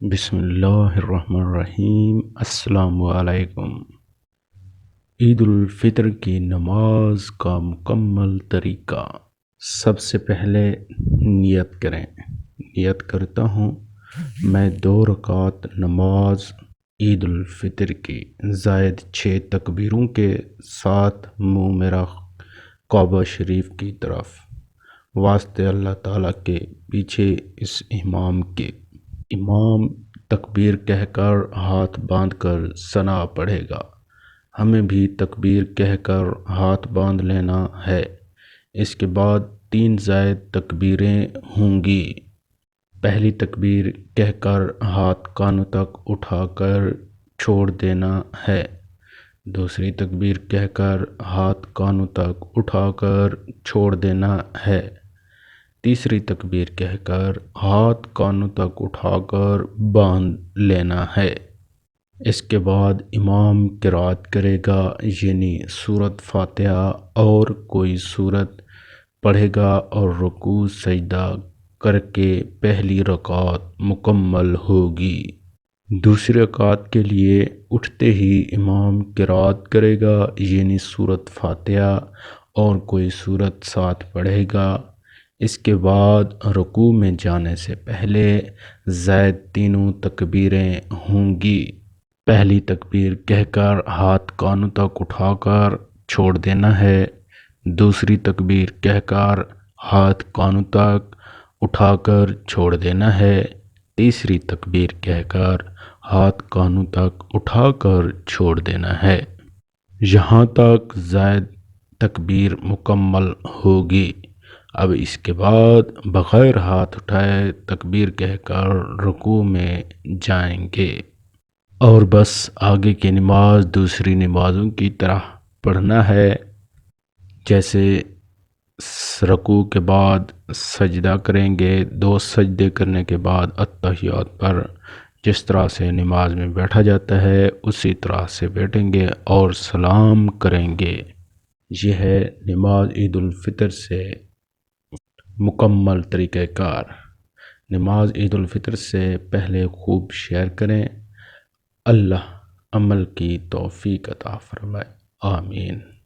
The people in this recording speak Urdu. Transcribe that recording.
بسم اللہ الرحمن الرحیم السلام علیکم عید الفطر کی نماز کا مکمل طریقہ. سب سے پہلے نیت کریں. نیت کرتا ہوں، میں دو رکعت نماز عید الفطر کی، زائد چھ تکبیروں کے ساتھ منہ میرا کعبہ شریف کی طرف. واسطے اللہ تعالیٰ کے پیچھے اس امام کے امام تکبیر کہہ کر ہاتھ باندھ کر ثنا پڑھے گا۔ ہمیں بھی تکبیر کہہ کر ہاتھ باندھ لینا ہے۔ اس کے بعد تین زائد تکبیریں ہوں گی۔ پہلی تکبیر کہہ کر ہاتھ کانوں تک اٹھا کر چھوڑ دینا ہے۔ دوسری تکبیر کہہ کر ہاتھ کانوں تک اٹھا کر چھوڑ دینا ہے۔ تیسری تکبیر کہہ کر ہاتھ کانوں تک اٹھا کر باندھ لینا ہے۔ اس کے بعد امام قرات کرے گا یعنی صورت فاتحہ، اور کوئی صورت پڑھے گا اور رکوع سجدہ کر کے پہلی رکعت مکمل ہوگی۔ دوسری رکعت کے لیے اٹھتے ہی امام قرات کرے گا یعنی صورت فاتحہ، اور کوئی صورت ساتھ پڑھے گا۔ اس کے بعد رکوع میں جانے سے پہلے زائد تینوں تکبیریں ہوں گی۔ پہلی تکبیر کہہ کر ہاتھ کانوں تک اٹھا کر چھوڑ دینا ہے۔ دوسری تکبیر کہہ کر ہاتھ کانوں تک اٹھا کر چھوڑ دینا ہے۔ تیسری تکبیر کہہ کر ہاتھ کانوں تک اٹھا کر چھوڑ دینا ہے۔ یہاں تک زائد تکبیر مکمل ہوگی۔ اب اس کے بعد بغیر ہاتھ اٹھائے تکبیر کہہ کر رکوع میں جائیں گے۔ اور بس آگے کی نماز دوسری نمازوں کی طرح پڑھنا ہے۔ جیسے رکوع کے بعد سجدہ کریں گے، دو سجدے کرنے کے بعد اتحیات پر جس طرح سے نماز میں بیٹھا جاتا ہے، اسی طرح سے بیٹھیں گے اور سلام کریں گے۔ یہ ہے نماز عید الفطر سے مکمل طریقہ کار۔ نماز عید الفطر سے پہلے خوب شیئر کریں۔ اللہ عمل کی توفیق عطا فرمائے۔ آمین۔